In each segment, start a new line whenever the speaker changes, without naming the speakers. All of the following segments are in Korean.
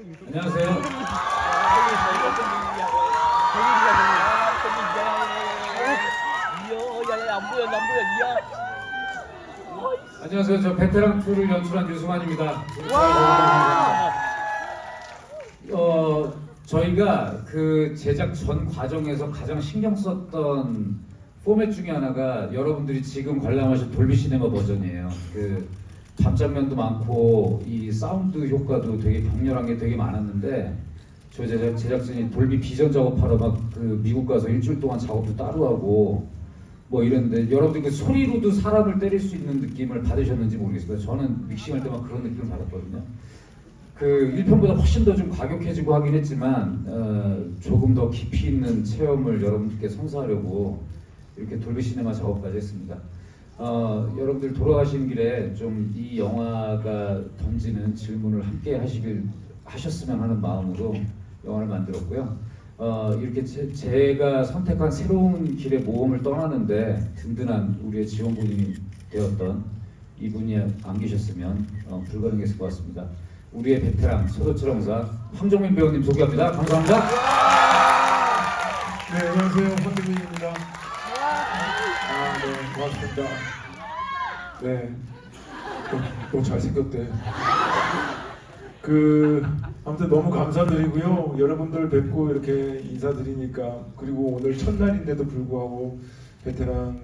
안녕하세요.
안
안녕하세요. 저 베테랑 2를 연출한 유승환입니다. 어 저희가 그 제작 전 과정에서 가장 신경 썼던 포맷 중에 하나가 여러분들이 지금 관람하신 돌비 시네마 버전이에요. 그 밤장면도 많고 이 사운드 효과도 되게 격렬한 게 되게 많았는데 저 제작 제작진이 돌비 비전 작업하러 막 그 미국 가서 일주일 동안 작업도 따로 하고 뭐 이랬는데 여러분들 그 소리로도 사람을 때릴 수 있는 느낌을 받으셨는지 모르겠어요. 저는 믹싱할 때만 그런 느낌을 받았거든요. 그 1편보다 훨씬 더 좀 과격해지고 하긴 했지만 어, 조금 더 깊이 있는 체험을 여러분들께 선사하려고 이렇게 돌비 시네마 작업까지 했습니다. 어, 여러분들 돌아가시는 길에 좀 이 영화가 던지는 질문을 함께 하시길 하셨으면 하는 마음으로 영화를 만들었고요. 어, 이렇게 제, 가 선택한 새로운 길의 모험을 떠나는데 든든한 우리의 지원군이 되었던 이분이 안 계셨으면 어, 불가능했을 것 같습니다. 우리의 베테랑 서도철영사 황정민 배우님 소개합니다. 감사합니다.
네, 안녕하세요. 황대민입니다. 아, 네, 또 잘생겼대. 그, 아무튼 너무 감사드리고요. 여러분들 뵙고 이렇게 인사드리니까, 그리고 오늘 첫날인데도 불구하고 베테랑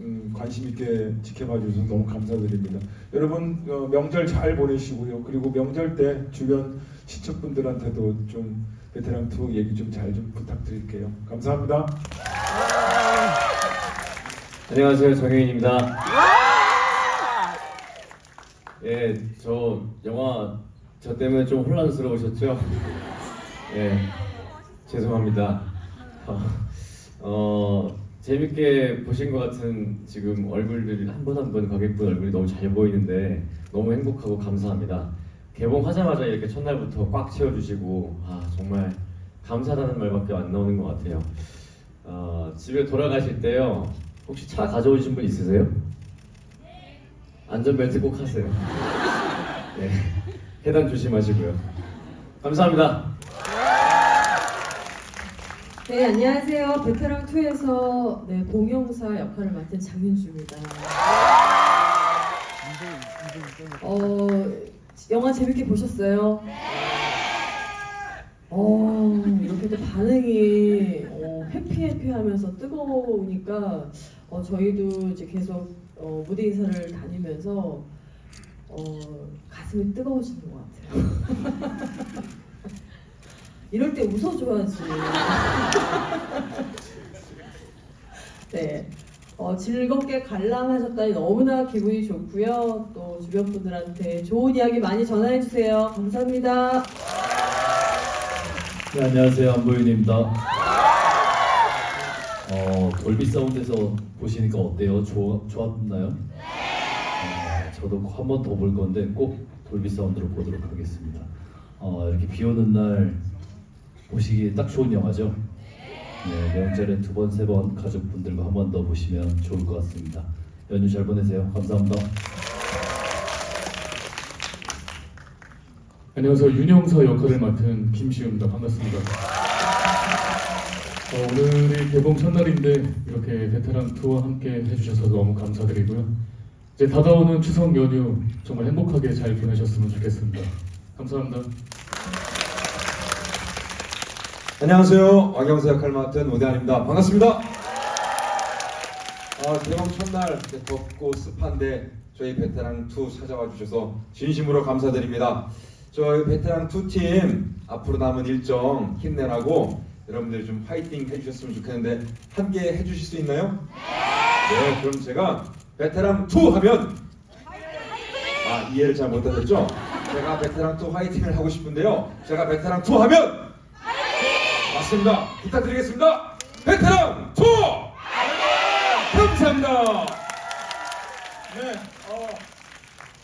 음, 관심 있게 지켜봐 주셔서 너무 감사드립니다. 여러분 어, 명절 잘 보내시고요. 그리고 명절 때 주변 시청분들한테도 좀 베테랑 투어 얘기 좀잘좀 부탁드릴게요. 감사합니다.
안녕하세요 정혜인입니다. 예, 저 영화 저 때문에 좀 혼란스러우셨죠? 예, 죄송합니다. 어, 어, 재밌게 보신 것 같은 지금 얼굴들이 한 번 한 번 관객분 얼굴이 너무 잘 보이는데 너무 행복하고 감사합니다. 개봉하자마자 이렇게 첫날부터 꽉 채워주시고 아 정말 감사하다는 말밖에 안 나오는 것 같아요. 어, 집에 돌아가실 때요. 혹시 차 가져오신 분 있으세요? 안전벨트 꼭 하세요. 네. 해당 조심하시고요. 감사합니다.
네, 안녕하세요. 베테랑 2에서 네, 공용사 역할을 맡은 장윤주입니다. 어, 영화 재밌게 보셨어요? 어, 이렇게 또 반응이 어, 해피해피하면서 뜨거우니까 어, 저희도 이제 계속 어, 무대 인사를 다니면서 어, 가슴이 뜨거워지는 것 같아요. 이럴 때 웃어줘야지. 네. 어, 즐겁게 관람하셨다니 너무나 기분이 좋고요. 또 주변 분들한테 좋은 이야기 많이 전화해 주세요. 감사합니다.
네, 안녕하세요. 안보윤입니다. 어, 돌비 사운드에서 보시니까 어때요? 좋, 좋았나요? 어, 저도 한 번 더 볼 건데 꼭 돌비 사운드로 보도록 하겠습니다. 어, 이렇게 비 오는 날 보시기에 딱 좋은 영화죠? 네, 명절에 두 번, 세 번 가족분들과 한 번 더 보시면 좋을 것 같습니다. 연휴 잘 보내세요. 감사합니다.
안녕하세요. 윤영서 역할을 맡은 김시우입니다. 반갑습니다. 어, 오늘이 개봉 첫날인데 이렇게 베테랑 투어 함께 해주셔서 너무 감사드리고요. 이제 다가오는 추석 연휴 정말 행복하게 잘 보내셨으면 좋겠습니다. 감사합니다.
안녕하세요. 왕영사 역할 맡은 오대환입니다. 반갑습니다. 아, 개봉 첫날 덥고 습한데 저희 베테랑 2 찾아와 주셔서 진심으로 감사드립니다. 저희 베테랑 2팀 앞으로 남은 일정 힘내라고 여러분들이 좀 파이팅 해주셨으면 좋겠는데 함께 해주실 수 있나요? 네, 그럼 제가 베테랑 2 하면 아 이해를 잘 못하셨죠? 제가 베테랑 2 화이팅을 하고 싶은데요. 제가 베테랑 2 하면 맞습니다. 부탁드리겠습니다. 베테랑 투어! 감사합니다.
네, 어,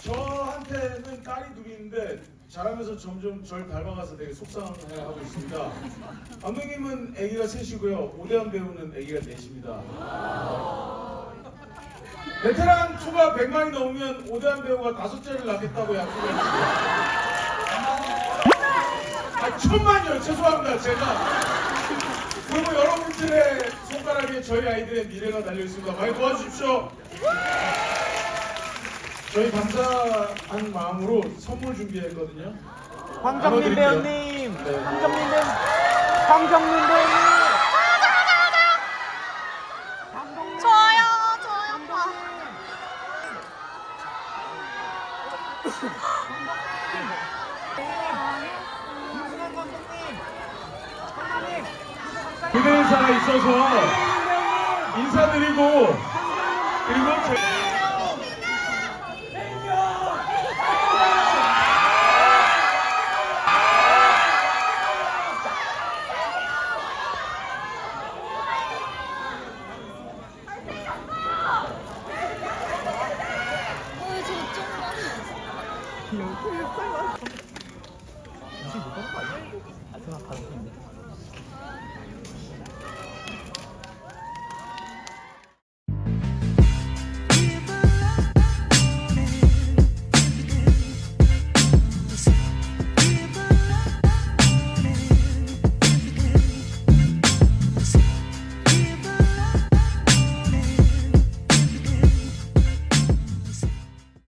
저한테는 딸이 둘이 있는데 자라면서 점점 절 닮아가서 되게 속상해하고 있습니다. 감독님은 아기가 셋이고요. 오대환 배우는 아기가 넷입니다. 베테랑 초가 100만이 넘으면 오대환 배우가 다섯째를 낳겠다고 약속했습니다. 아 천만요 죄송합니다 제가 그리고 여러분들의 손가락에 저희 아이들의 미래가 달려 있습니다 많이 도와주십시오 저희 감사한 마음으로 선물 준비했거든요
황정민
나눠드릴게요.
배우님,
네.
황정민 배우, 황정민 배우님.
좋아요, 좋아요.
무대 인사가 있어서 인사드리고 그리고 저희
하는 건데.